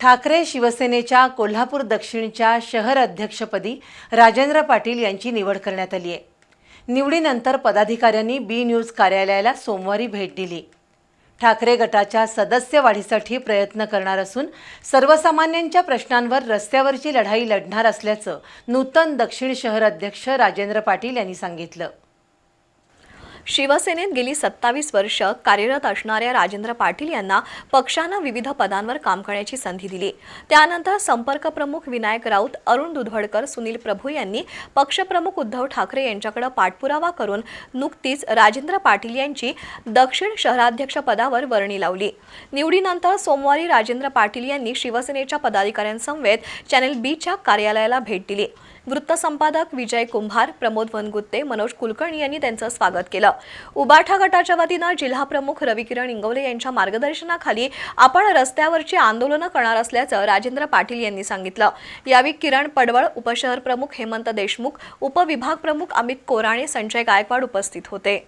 ठाकरे शिवसेनेच्या कोल्हापूर दक्षिणच्या शहर अध्यक्षपदी राजेंद्र पाटील यांची निवड करण्यात आली आहे. निवडीनंतर पदाधिकाऱ्यांनी बी न्यूज कार्यालयाला सोमवारी भेट दिली. ठाकरे गटाच्या सदस्य वाढीसाठी प्रयत्न करणार असून सर्वसामान्यांच्या प्रश्नांवर रस्त्यावरची लढाई लढणार असल्याचं नूतन दक्षिण शहर अध्यक्ष राजेंद्र पाटील यांनी सांगितलं. शिवसेनेत गेली सत्तावीस वर्ष कार्यरत असणाऱ्या राजेंद्र पाटील यांना पक्षानं विविध पदांवर काम करण्याची संधी दिली. त्यानंतर संपर्क प्रमुख विनायक राऊत अरुण दुधवडकर सुनील प्रभू यांनी पक्षप्रमुख उद्धव ठाकरे यांच्याकडे पाठपुरावा करून नुकतीच राजेंद्र पाटील यांची दक्षिण शहराध्यक्ष पदावर वर्णी लावली. निवडीनंतर सोमवारी राजेंद्र पाटील यांनी शिवसेनेच्या पदाधिकाऱ्यांसमवेत चॅनेल बीच्या कार्यालयाला भेट दिली. वृत्तसंपादक विजय कुंभार प्रमोद वनगुत्ते मनोज कुलकर्णी यांनी त्यांचं स्वागत केलं. उबाठा गटाच्या वतीनं जिल्हाप्रमुख रविकिरण इंगवले यांच्या मार्गदर्शनाखाली आपण रस्त्यावरची आंदोलनं करणार असल्याचं राजेंद्र पाटील यांनी सांगितलं. यावेळी किरण पडवळ उपशहर प्रमुख हेमंत देशमुख उपविभाग प्रमुख अमित कोराणे संजय गायकवाड उपस्थित होते.